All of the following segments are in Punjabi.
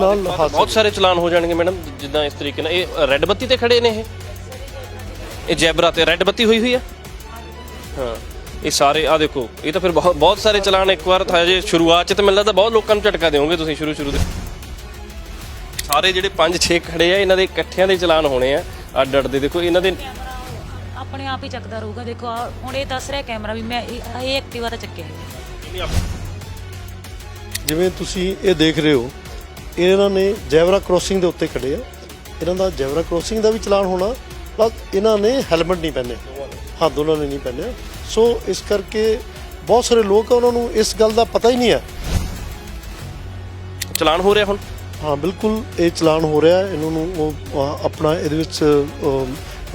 ਨਾਲ ਬਹੁਤ ਸਾਰੇ ਚਲਾਨ ਹੋ ਜਾਣਗੇ ਮੈਡਮ ਜਿੱਦਾਂ ਇਸ ਤਰੀਕੇ ਨਾਲ। ਇਹ ਰੈੱਡ ਬੱਤੀ ਤੇ ਖੜੇ ਨੇ ਇਹ। ਇਹ ਜੈਬਰਾ ਤੇ ਰੈੱਡ ਬੱਤੀ ਹੋਈ ਹੋਈ ਆ। ਹਾਂ ਇਹ ਸਾਰੇ ਆ ਦੇਖੋ ਇਹ ਤਾਂ ਫਿਰ ਬਹੁਤ ਬਹੁਤ ਸਾਰੇ ਚਲਾਨ ਇੱਕ ਵਾਰ ਤਾਂ ਜੇ ਸ਼ੁਰੂਆਤ ਚ ਤਾਂ ਮੈਨੂੰ ਲੱਗਦਾ ਬਹੁਤ ਲੋਕਾਂ ਨੂੰ ਝਟਕਾ ਦਿਓਗੇ ਤੁਸੀਂ ਸ਼ੁਰੂ ਸ਼ੁਰੂ ਦੇ। ਸਾਰੇ ਜਿਹੜੇ 5-6 ਖੜੇ ਆ ਇਹਨਾਂ ਦੇ ਇਕੱਠਿਆਂ ਦੇ ਚਲਾਨ ਹੋਣੇ ਆ ਅੱਡ ਅੱਡ ਦੇ। ਦੇਖੋ ਇਹਨਾਂ ਦੇ ਕੈਮਰਾ ਆਪਣੇ ਆਪ ਹੀ ਚੱਕਦਾ ਰਹੂਗਾ। ਦੇਖੋ ਹੁਣ ਇਹ ਦੱਸ ਰਿਹਾ ਕੈਮਰਾ ਵੀ ਮੈਂ ਇਹ ਐਕਟਿਵਾ ਤਾਂ ਚੱਕਿਆ ਜਿਵੇਂ ਤੁਸੀਂ ਇਹ ਦੇਖ ਰਹੇ ਹੋ ਇਹਨਾਂ ਨੇ ਜੈਬਰਾ ਕ੍ਰੋਸਿੰਗ ਦੇ ਉੱਤੇ ਖੜੇ ਆ। ਇਹਨਾਂ ਦਾ ਜੈਬਰਾ ਕ੍ਰੋਸਿੰਗ ਦਾ ਵੀ ਚਲਾਨ ਹੋਣਾ ਪਲੱਸ ਇਹਨਾਂ ਨੇ ਹੈਲਮਟ ਨਹੀਂ ਪਹਿਨੇ। ਹਾਂ ਦੋਨਾਂ ਨੇ ਨਹੀਂ ਪਹਿਨਿਆ। ਸੋ ਇਸ ਕਰਕੇ ਬਹੁਤ ਸਾਰੇ ਲੋਕ ਆ ਉਹਨਾਂ ਨੂੰ ਇਸ ਗੱਲ ਦਾ ਪਤਾ ਹੀ ਨਹੀਂ ਹੈ। ਚਲਾਨ ਹੋ ਰਿਹਾ ਹੁਣ? ਹਾਂ ਬਿਲਕੁਲ ਇਹ ਚਲਾਨ ਹੋ ਰਿਹਾ ਇਹਨਾਂ ਨੂੰ ਉਹ ਆਪਣਾ ਇਹਦੇ ਵਿੱਚ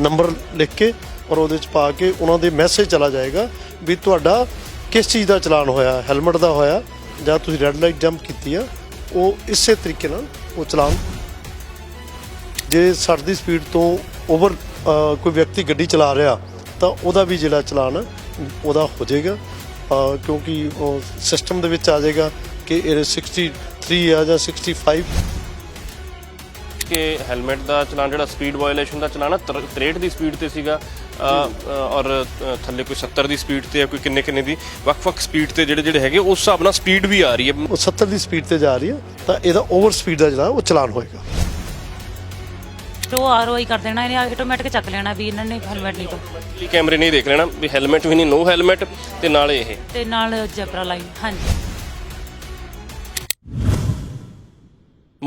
ਨੰਬਰ ਲਿਖ ਕੇ ਔਰ ਉਹਦੇ ਵਿੱਚ ਪਾ ਕੇ ਉਹਨਾਂ ਦੇ ਮੈਸੇਜ ਚਲਾ ਜਾਏਗਾ ਵੀ ਤੁਹਾਡਾ ਕਿਸ ਚੀਜ਼ ਦਾ ਚਲਾਨ ਹੋਇਆ ਹੈਲਮਟ ਦਾ ਹੋਇਆ ਜਾਂ ਤੁਸੀਂ ਰੈੱਡ ਲਾਈਟ ਜੰਪ ਕੀਤੀ ਆ। ਉਹ ਇਸੇ ਤਰੀਕੇ ਨਾਲ ਉਹ ਚਲਾਨ ਜੇ 60 ਦੀ ਸਪੀਡ ਤੋਂ ਓਵਰ ਕੋਈ ਵਿਅਕਤੀ ਗੱਡੀ ਚਲਾ ਰਿਹਾ, ਤਾਂ ਉਹਦਾ ਵੀ ਜਿਹੜਾ ਚਲਾਨ, ਉਹਦਾ ਹੋ ਜਾਏਗਾ। ਕਿਉਂਕਿ ਉਹ ਸਿਸਟਮ ਦੇ ਵਿੱਚ ਆ ਜਾਏਗਾ ਕਿ ਇਹ 63 ਆ ਜਾਂ 65 ਕਿ ਹੈਲਮਟ ਦਾ ਚਲਾਨ ਜਿਹੜਾ ਸਪੀਡ ਵਾਇਓਲੇਸ਼ਨ ਦਾ ਚਲਾਨ ਆ 63 ਦੀ ਸਪੀਡ ਤੇ ਸੀਗਾ। ਅ, ਅ, ਔਰ ਅ, ਥੱਲੇ ਕੋਈ 70 ਦੀ ਸਪੀਡ ਤੇ ਆ ਕੋਈ ਕਿੰਨੇ ਕਿੰਨੇ ਦੀ। ਵੱਖ-ਵੱਖ ਸਪੀਡ ਤੇ ਜਿਹੜੇ ਜਿਹੜੇ ਹੈਗੇ ਉਸ ਹਿਸਾਬ ਨਾਲ ਸਪੀਡ ਵੀ ਆ ਰਹੀ ਹੈ। ਉਹ 70 ਦੀ ਸਪੀਡ ਤੇ ਜਾ ਰਹੀ ਹੈ ਤਾਂ ਇਹਦਾ ਓਵਰ ਸਪੀਡ ਦਾ ਜਿਹੜਾ ਉਹ ਚਲਾਨ ਹੋਏਗਾ। ਉਹ ਆਰਓਆਈ ਕਰ ਦੇਣਾ ਇਹਨੇ ਆਟੋਮੈਟਿਕ ਚੱਕ ਲੈਣਾ ਵੀ ਇਹਨਾਂ ਨੇ ਹੈਲਮਟ ਨਹੀਂ ਪਾਇਆ ਕੈਮਰੇ ਨਹੀਂ ਦੇਖ ਲੈਣਾ ਵੀ ਹੈਲਮਟ ਵੀ ਨਹੀਂ ਨੋ ਹੈਲਮਟ ਤੇ ਨਾਲੇ ਇਹ। ਤੇ ਨਾਲ ਜੈਬਰਾ ਲਾਈਨ ਹਾਂਜੀ।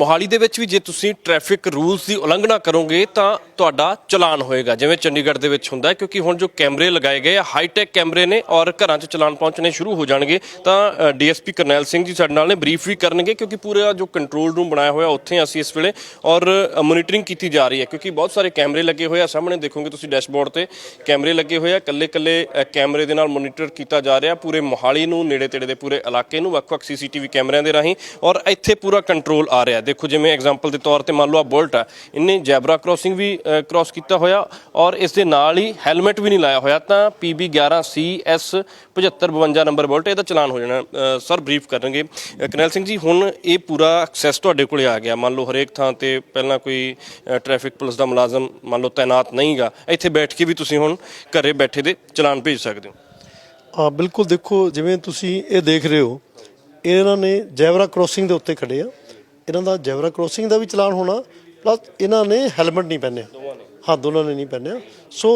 ਮੋਹਾਲੀ ਦੇ ਵਿੱਚ ਵੀ ਜੇ ਤੁਸੀਂ ਟ੍ਰੈਫਿਕ ਰੂਲਸ ਦੀ ਉਲੰਘਣਾ ਕਰੋਗੇ ਤਾਂ ਤੁਹਾਡਾ ਚਲਾਨ ਹੋਏਗਾ। ਜਿਵੇਂ ਚੰਡੀਗੜ੍ਹ ਦੇ ਵਿੱਚ ਹੁੰਦਾ ਹੈ, ਕਿਉਂਕਿ ਹੁਣ ਜੋ ਕੈਮਰੇ ਲਗਾਏ ਗਏ ਆ ਹਾਈਟੈਕ ਕੈਮਰੇ ਨੇ ਔਰ ਘਰਾਂ 'ਚ ਚਲਾਨ ਪਹੁੰਚਣੇ ਸ਼ੁਰੂ ਹੋ ਜਾਣਗੇ। ਤਾਂ ਡੀਐਸਪੀ ਕਰਨੈਲ ਸਿੰਘ ਜੀ ਸਾਡੇ ਨਾਲ ਨੇ ਬਰੀਫ ਵੀ ਕਰਨਗੇ, ਕਿਉਂਕਿ ਪੂਰਾ ਜੋ ਕੰਟਰੋਲ ਰੂਮ ਬਣਾਇਆ ਹੋਇਆ, ਉੱਥੇ ਅਸੀਂ ਇਸ ਵੇਲੇ ਔਰ ਮੋਨੀਟਰਿੰਗ ਕੀਤੀ ਜਾ ਰਹੀ ਹੈ, ਕਿਉਂਕਿ ਬਹੁਤ ਸਾਰੇ ਕੈਮਰੇ ਲੱਗੇ ਹੋਏ ਆ। ਸਾਹਮਣੇ ਦੇਖੋਗੇ ਤੁਸੀਂ ਡੈਸ਼ਬੋਰਡ ਤੇ ਕੈਮਰੇ ਲੱਗੇ ਹੋਏ ਆ ਕੱਲੇ ਕੱਲੇ ਕੈਮਰੇ ਦੇ ਨਾਲ ਮੋਨੀਟਰ ਕੀਤਾ ਜਾ ਰਿਹਾ। ਪੂਰੇ ਮੋਹਾਲੀ ਨੂੰ ਨੇੜੇ ਤੇੜੇ ਦੇ ਪੂਰੇ ਇਲਾਕੇ ਨੂੰ, ਵੱਖ-ਵੱਖ ਸੀਸੀਟੀਵੀ ਕੈਮਰਿਆਂ ਦੇ ਰਾਹੀਂ ਔਰ ਇੱਥੇ ਪੂਰਾ ਕੰਟਰੋਲ ਆ ਰਿਹਾ। ਦੇਖੋ ਜਿਵੇਂ ਐਗਜ਼ਾਮਪਲ ਦੇ ਤੌਰ ਤੇ ਮੰਨ ਲਓ ਆ ਬੁਲਟ ਆ ਇਹਨੇ ਜੈਬਰਾ ਕ੍ਰੋਸਿੰਗ ਵੀ ਕ੍ਰੋਸ ਕੀਤਾ ਹੋਇਆ ਔਰ ਇਸ ਦੇ ਨਾਲ ਹੀ ਹੈਲਮਟ ਵੀ ਨਹੀਂ ਲਾਇਆ ਹੋਇਆ ਤਾਂ PB 11 CS 7552 ਨੰਬਰ ਬੁਲਟ ਇਹਦਾ ਚਲਾਨ ਹੋ ਜਾਣਾ ਸਰ ਬਰੀਫ ਕਰਨਗੇ। ਅ, ਕਰਨੈਲ ਸਿੰਘ ਜੀ ਹੁਣ ਇਹ ਪੂਰਾ ਐਕਸੈਸ ਤੁਹਾਡੇ ਕੋਲੇ ਆ ਗਿਆ ਮੰਨ ਲਓ ਹਰੇਕ ਥਾਂ ਤੇ ਪਹਿਲਾਂ ਕੋਈ ਟ੍ਰੈਫਿਕ ਪੁਲਿਸ ਦਾ ਮੁਲਾਜ਼ਮ ਮੰਨ ਲਓ ਤਾਇਨਾਤ ਨਹੀਂਗਾ ਇੱਥੇ ਬੈਠ ਕੇ ਵੀ ਤੁਸੀਂ ਹੁਣ ਘਰੇ ਬੈਠੇ ਦੇ ਚਲਾਨ ਭੇਜ ਸਕਦੇ ਹੋ। ਹਾਂ ਬਿਲਕੁਲ ਦੇਖੋ ਜਿਵੇਂ ਤੁਸੀਂ ਇਹ ਦੇਖ ਰਹੇ ਹੋ ਇਹਨਾਂ ਨੇ ਜੈਬਰਾ ਕ੍ਰੋਸਿੰਗ ਦੇ ਉੱਤੇ ਖੜੇ ਆ। ਇਹਨਾਂ ਦਾ ਜੈਬਰਾ ਕ੍ਰੋਸਿੰਗ ਦਾ ਵੀ ਚਲਾਨ ਹੋਣਾ ਪਲੱਸ ਇਹਨਾਂ ਨੇ ਹੈਲਮਟ ਨਹੀਂ ਪਹਿਨਿਆ। ਹਾਂ, ਦੋਨਾਂ ਨੇ ਨਹੀਂ ਪਹਿਨਿਆ। ਸੋ